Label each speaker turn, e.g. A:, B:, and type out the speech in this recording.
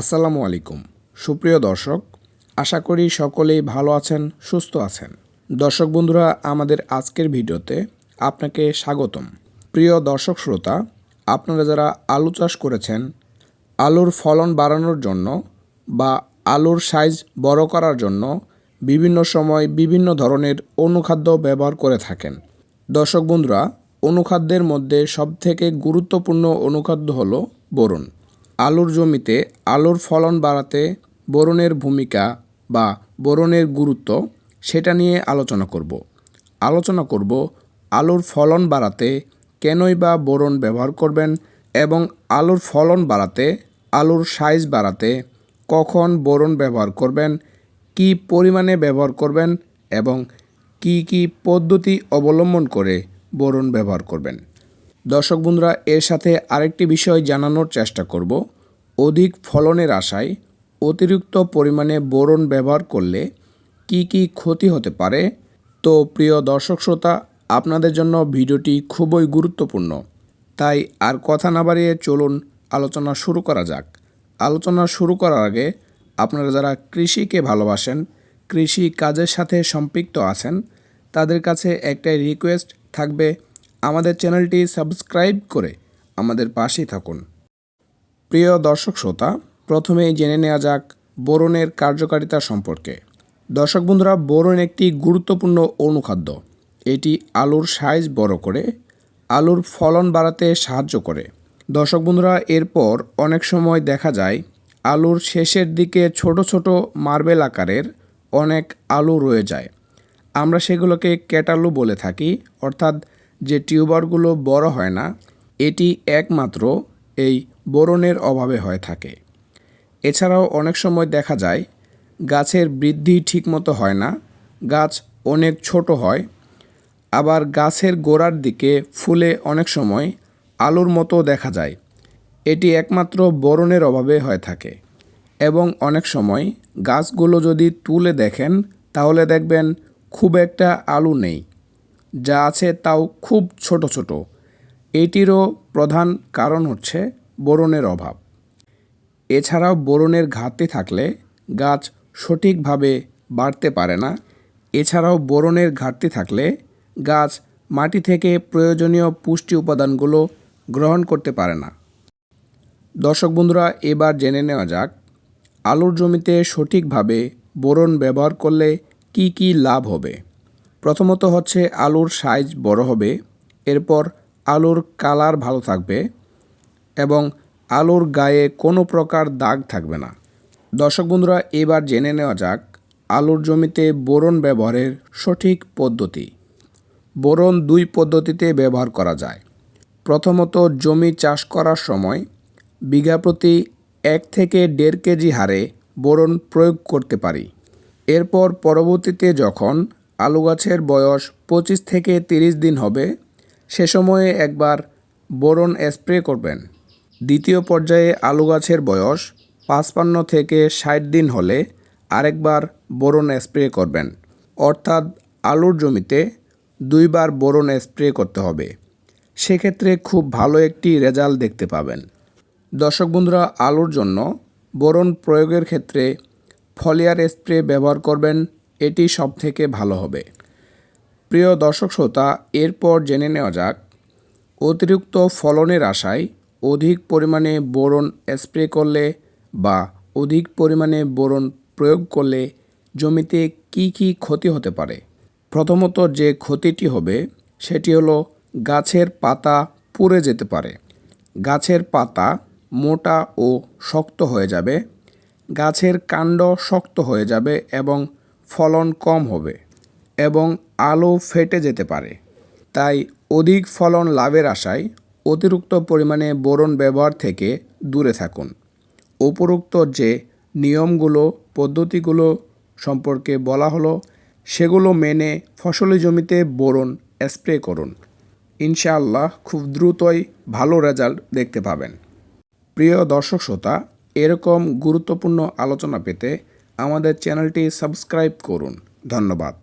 A: আসসালামু আলাইকুম। সুপ্রিয় দর্শক, আশা করি সকলেই ভালো আছেন, সুস্থ আছেন। দর্শক বন্ধুরা, আমাদের আজকের ভিডিওতে আপনাকে স্বাগতম। প্রিয় দর্শক শ্রোতা, আপনারা যারা আলু চাষ করেছেন, আলুর ফলন বাড়ানোর জন্য বা আলুর সাইজ বড় করার জন্য বিভিন্ন সময় বিভিন্ন ধরনের অনুখাদ্য ব্যবহার করে থাকেন। দর্শক বন্ধুরা, অনুখাদ্যের মধ্যে সবথেকে গুরুত্বপূর্ণ অনুখাদ্য হলো বোরন। আলুর জমিতে আলুর ফলন বাড়াতে বোরনের ভূমিকা বা বোরনের গুরুত্ব সেটা নিয়ে আলোচনা করব। আলোচনা করব আলুর ফলন বাড়াতে কেনই বা বোরন ব্যবহার করবেন এবং আলুর ফলন বাড়াতে, আলুর সাইজ বাড়াতে কখন বোরন ব্যবহার করবেন, কি পরিমাণে ব্যবহার করবেন এবং কি কি পদ্ধতি অবলম্বন করে বোরন ব্যবহার করবেন। দর্শক বন্ধুরা, এর সাথে আরেকটি বিষয় জানানোর চেষ্টা করব। অধিক ফলনের আশায় অতিরিক্ত পরিমাণে বোরন ব্যবহার করলে কি কি ক্ষতি হতে পারে? তো প্রিয় দর্শক শ্রোতা, আপনাদের জন্য ভিডিওটি খুবই গুরুত্বপূর্ণ। তাই আর কথা না বাড়িয়ে চলুন আলোচনা শুরু করা যাক। আলোচনা শুরু করার আগে আপনারা যারা কৃষিকে ভালোবাসেন, কৃষি কাজের সাথে সম্পৃক্ত আছেন, তাদের কাছে একটাই রিকোয়েস্ট থাকবে আমাদের চ্যানেলটি সাবস্ক্রাইব করে আমাদের পাশেই থাকুন। প্রিয় দর্শক শ্রোতা, প্রথমেই জেনে নেওয়া যাক বোরনের কার্যকারিতা সম্পর্কে। দর্শক বন্ধুরা, বোরন একটি গুরুত্বপূর্ণ অনুখাদ্য। এটি আলুর সাইজ বড় করে, আলুর ফলন বাড়াতে সাহায্য করে। দর্শক বন্ধুরা, এরপর অনেক সময় দেখা যায় আলুর শেষের দিকে ছোট ছোট মার্বেল আকারের অনেক আলু রয়ে যায়। আমরা সেগুলোকে ক্যাটালু বলে থাকি, অর্থাৎ যে টিউবারগুলো বড় হয় না, এটি একমাত্র এই বোরনের অভাবে হয়ে থাকে। এছাড়াও অনেক সময় দেখা যায়, গাছের বৃদ্ধি ঠিকমতো হয় না, গাছ অনেক ছোট হয়, আবার গাছের গোড়ার দিকে ফুলে অনেক সময় আলুর মতো দেখা যায়। এটি একমাত্র বোরনের অভাবে হয়ে থাকে এবং অনেক সময় গাছগুলো যদি তুলে দেখেন, তাহলে দেখবেন খুব একটা আলু নেই। যা আছে তাও খুব ছোট ছোট। এটিরও প্রধান কারণ হচ্ছে বোরনের অভাব। এছাড়াও বোরনের ঘাটতি থাকলে গাছ সঠিকভাবে বাড়তে পারে না। এছাড়াও বোরনের ঘাটতি থাকলে গাছ মাটি থেকে প্রয়োজনীয় পুষ্টি উপাদানগুলো গ্রহণ করতে পারে না। দর্শক বন্ধুরা, এবার জেনে নেওয়া যাক, আলুর জমিতে সঠিকভাবে বোরন ব্যবহার করলে কি কি লাভ হবে? প্রথমত হচ্ছে আলুর সাইজ বড় হবে, এরপর আলুর কালার ভালো থাকবে এবং আলুর গায়ে কোনো প্রকার দাগ থাকবে না। দর্শক বন্ধুরা, এবার জেনে নেওয়া যাক আলুর জমিতে বোরন ব্যবহারের সঠিক পদ্ধতি। বোরন দুই পদ্ধতিতে ব্যবহার করা যায়। প্রথমত, জমি চাষ করার সময় বিঘা প্রতি এক থেকে দেড় কেজি হারে বোরন প্রয়োগ করতে পারি। এরপর পরবর্তীতে যখন আলু গাছের বয়স পঁচিশ থেকে তিরিশ দিন হবে। সে সময়ে একবার বোরন স্প্রে করবেন। দ্বিতীয় পর্যায়ে আলু গাছের বয়স পাঁচপান্ন থেকে ষাট দিন হলে আরেকবার বোরন স্প্রে করবেন। অর্থাৎ আলুর জমিতে দুইবার বোরন স্প্রে করতে হবে। সেক্ষেত্রে খুব ভালো একটি রেজাল্ট দেখতে পাবেন। দর্শক বন্ধুরা, আলুর জন্য বোরন প্রয়োগের ক্ষেত্রে ফলিয়ার স্প্রে ব্যবহার করবেন এটি সব থেকে ভালো হবে। প্রিয় দর্শক শ্রোতা, এরপর জেনে নেওয়া যাক, অতিরিক্ত ফলনের আশায় অধিক পরিমাণে বোরন স্প্রে করলে বা অধিক পরিমাণে বোরন প্রয়োগ করলে জমিতে কি কি ক্ষতি হতে পারে? প্রথমত যে ক্ষতিটি হবে, সেটি হলো গাছের পাতা পুড়ে যেতে পারে। গাছের পাতা মোটা ও শক্ত হয়ে যাবে, গাছের কাণ্ড শক্ত হয়ে যাবে এবং ফলন কম হবে এবং আলো ফেটে যেতে পারে। তাই অধিক ফলন লাভের আশায় অতিরিক্ত পরিমাণে বোরন ব্যবহার থেকে দূরে থাকুন। উপরোক্ত যে নিয়মগুলো, পদ্ধতিগুলো সম্পর্কে বলা হলো, সেগুলো মেনে ফসলি জমিতে বোরন স্প্রে করুন। ইনশাআল্লাহ খুব দ্রুতই ভালো রেজাল্ট দেখতে পাবেন। প্রিয় দর্শক শ্রোতা এরকম গুরুত্বপূর্ণ আলোচনা পেতে আমাদের চ্যানেলটি সাবস্ক্রাইব করুন। ধন্যবাদ।